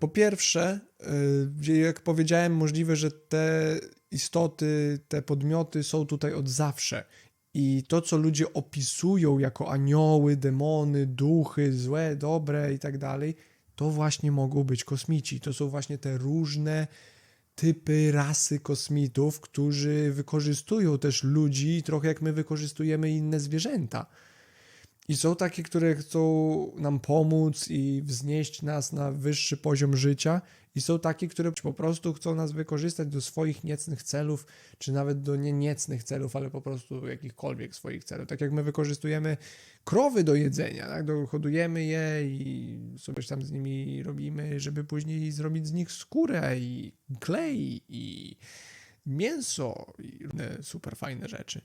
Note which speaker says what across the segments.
Speaker 1: Po pierwsze, y, jak powiedziałem, możliwe, że te istoty, te podmioty są tutaj od zawsze. I to, co ludzie opisują jako anioły, demony, duchy, złe, dobre i tak dalej, to właśnie mogą być kosmici. To są właśnie te różne typy, rasy kosmitów, którzy wykorzystują też ludzi, trochę jak my wykorzystujemy inne zwierzęta. I są takie, które chcą nam pomóc i wznieść nas na wyższy poziom życia, i są takie, które po prostu chcą nas wykorzystać do swoich niecnych celów, czy nawet do nie niecnych celów, ale po prostu jakichkolwiek swoich celów. Tak jak my wykorzystujemy krowy do jedzenia, tak? Hodujemy je i coś tam z nimi robimy, żeby później zrobić z nich skórę i klej i mięso i różne super fajne rzeczy.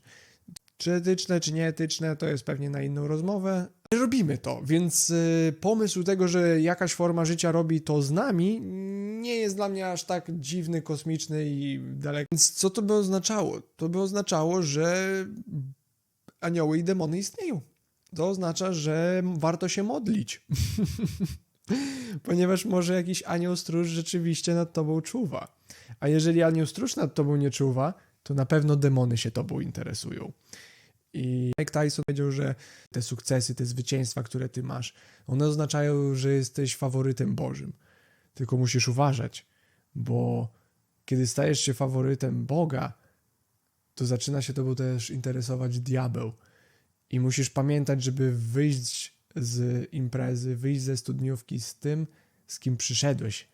Speaker 1: Czy etyczne, czy nieetyczne, to jest pewnie na inną rozmowę. Robimy to, więc y, pomysł tego, że jakaś forma życia robi to z nami, nie jest dla mnie aż tak dziwny, kosmiczny i daleki. Więc co to by oznaczało? To by oznaczało, że anioły i demony istnieją. To oznacza, że warto się modlić. Ponieważ może jakiś anioł stróż rzeczywiście nad tobą czuwa. A jeżeli anioł stróż nad tobą nie czuwa, to na pewno demony się tobą interesują. I Mike Tyson powiedział, że te sukcesy, te zwycięstwa, które ty masz, one oznaczają, że jesteś faworytem Bożym. Tylko musisz uważać, bo kiedy stajesz się faworytem Boga, to zaczyna się tobą też interesować diabeł. I musisz pamiętać, żeby wyjść z imprezy, wyjść ze studniówki z tym, z kim przyszedłeś,